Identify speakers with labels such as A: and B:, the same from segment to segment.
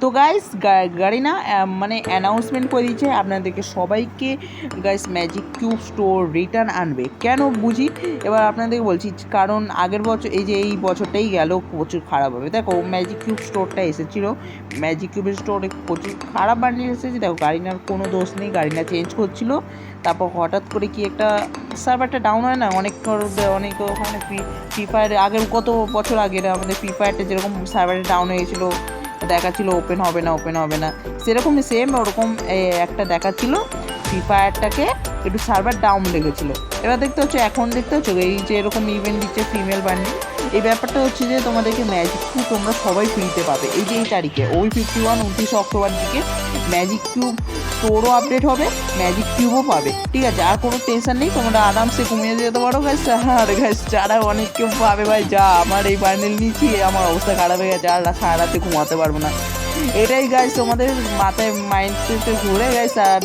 A: তো গাইস গাড়ি না মানে অ্যানাউন্সমেন্ট করে দিয়েছে, আপনাদেরকে সবাইকে guys magic cube store return আনবে। কেন বুঝি? এবার আপনাদেরকে বলছি, কারণ আগের বছর, এই যে এই বছরটাই গেল, প্রচুর খারাপ হবে। দেখো ম্যাজিক কিউব স্টোরটা এসেছিল। ম্যাজিক কিউবের স্টোরে প্রচুর খারাপ বান্ডিল এসেছে। দেখো, গাড়িনার কোনো দোষ নেই, গাড়িনা চেঞ্জ করছিল। তারপর হঠাৎ করে কি একটা সার্ভারটা ডাউন হয় না? অনেক অনেক ওখানে ফ্রি ফ্রি ফায়ার আগের কত বছর আগের আমাদের ফ্রি ফায়ারটা যেরকম সার্ভারটা ডাউন হয়ে গেছিল দেখাচ্ছিল ওপেন হবে না ওপেন হবে না। সেরকমই সেম ওরকম একটা দেখাচ্ছিল ফ্রি ফায়ারটাকে একটু সার্ভার ডাউন লেগেছিলো। এবার দেখতে হচ্ছে, এখন দেখতে হচ্ছে, এই যে এরকম ইভেন্ট দিচ্ছে ফিমেল বান্ডিল এই ব্যাপারটা হচ্ছে যে তোমাদেরকে ম্যাজিক কিউব তোমরা সবাই ফ্রিতে পাবে। এই যে এই তারিখে, ওই ফিফটি ওয়ান উনত্রিশে অক্টোবর দিকে ম্যাজিক কিউব স্টোরও আপডেট হবে ম্যাজিক কিউবও পাবে। ঠিক আছে, আর কোনো টেনশন নেই, তোমরা আরামসে ঘুমিয়ে যেতে পারো গাছ আর গাছ যারা অনেক কেউ পাবে ভাই, যা, আমার এই বান্ডেল নিচ্ছি আমার অবস্থা খারাপ হয়ে গেছে, আর সারা ঘুমাতে পারব না। এটাই গাছ তোমাদের মাথায় মাইন্ড ঘুরে গাছ আর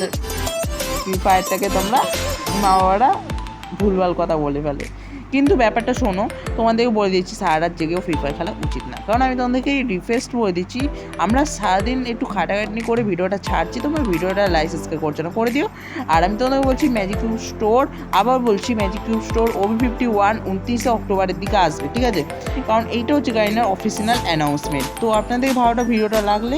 A: ফ্রি ফায়ারটাকে তোমরা মা বাবারা ভুলভাল কথা বলে ফেলে। কিন্তু ব্যাপারটা শোনো, তোমাদেরকে বলে দিচ্ছি সারা রাত জেগেও ফ্রি ফায়ার খেলা উচিত না। কারণ আমি তোমাদেরকে রিকোয়েস্ট বলে দিচ্ছি, আমরা সারাদিন একটু খাটাখাটনি করে ভিডিওটা ছাড়ছি, তোমরা ভিডিওটা লাইসেন্সকে করছ না, করে দিও। আর আমি তোমাদেরকে বলছি ম্যাজিক কিউব স্টোর আবার বলছি magic cube store OB fifty one উনত্রিশে অক্টোবরের দিকে আসবে, ঠিক আছে? কারণ এইটা হচ্ছে গাড়িনার অফিসিয়াল অ্যানাউন্সমেন্ট তো আপনাদের ভালোটা ভিডিওটা লাগলে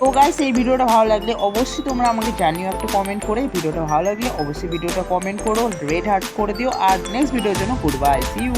A: তো গাইস এই ভিডিওটা ভালো লাগলে অবশ্যই তোমরা আমাকে জানিও একটা কমেন্ট করে। ভিডিওটা ভালো লাগলে অবশ্যই ভিডিওটা কমেন্ট করো রেড হার্ট করে দিও। আর নেক্সট ভিডিওর জন্য গুড বাই সি ইউ